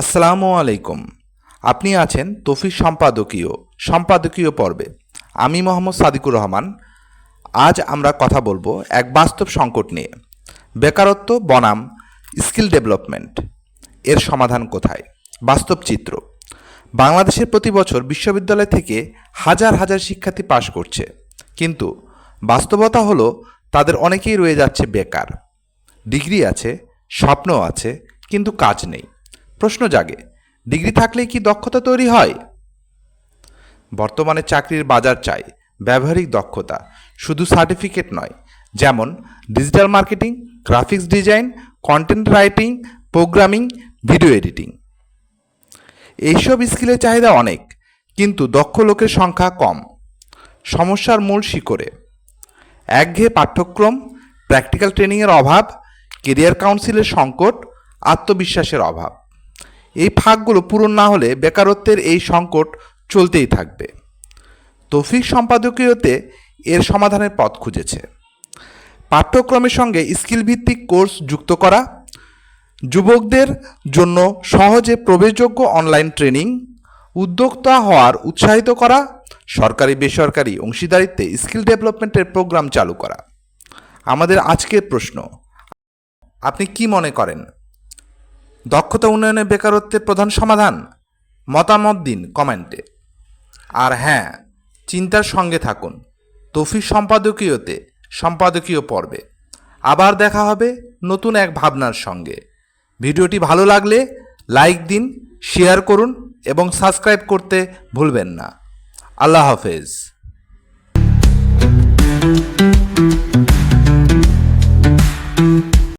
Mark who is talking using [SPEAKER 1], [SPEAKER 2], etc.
[SPEAKER 1] আসসালামু আলাইকুম। আপনি আছেন তফিক সম্পাদকীয় সম্পাদকীয় পর্বে। আমি মোহাম্মদ সাদিকুর রহমান। আজ আমরা কথা বলব এক বাস্তব সংকট নিয়ে। বেকারত্ব, বনাম, স্কিল ডেভেলপমেন্ট, এর সমাধান কোথায়? বাস্তব চিত্র। বাংলাদেশের প্রতি বছর বিশ্ববিদ্যালয় থেকে হাজার হাজার শিক্ষার্থী পাশ করছে। কিন্তু বাস্তবতা হলো, তাদের অনেকেই রয়ে যাচ্ছে বেকার। ডিগ্রি আছে স্বপ্ন আছে, কিন্তু কাজ নেই। প্রশ্ন জাগে, ডিগ্রি থাকলেই কি দক্ষতা তৈরি হয়? বর্তমানে চাকরির বাজার চাই, ব্যবহারিক দক্ষতা, শুধু সার্টিফিকেট নয়, যেমন digital marketing, graphics design, content writing, programming, video editing. এইসব স্কিলের চাহিদা অনেক, কিন্তু দক্ষ লোকের সংখ্যা কম, সমস্যার মূল শিকড়ে। একঘেয়ে পাঠ্যক্রম, প্র্যাকটিক্যাল ট্রেনিংয়ের অভাব, কেরিয়ার কাউন্সিলের সংকট, আত্মবিশ্বাসের অভাব। এই ফাঁকগুলো পূরণ না হলে বেকারত্বের এই সংকট চলতেই থাকবে। তৌফিক সম্পাদকীয়তে এর সমাধানের পথ খুঁজেছে। পাঠ্যক্রমের সঙ্গে স্কিল ভিত্তিক কোর্স যুক্ত করা, যুবকদের জন্য সহজে প্রবেশযোগ্য অনলাইন ট্রেনিং, উদ্যোক্তা হওয়ার উৎসাহিত করা, সরকারি বেসরকারি অংশীদারিত্বে স্কিল ডেভেলপমেন্টের প্রোগ্রাম চালু করা। আমাদের আজকের প্রশ্ন, আপনি কি মনে করেন? দক্ষতা উন্নয়নে বেকারত্বের প্রধান সমাধান, মতামত দিন কমেন্টে। আর হ্যাঁ চিন্তার সঙ্গে থাকুন। তফিক সম্পাদকীয়তে সম্পাদকীয় পর্বে আবার দেখা হবে নতুন এক ভাবনার সঙ্গে। ভিডিওটি ভালো লাগলে লাইক দিন, শেয়ার করুন এবং সাবস্ক্রাইব করতে ভুলবেন না। আল্লাহ হাফেজ।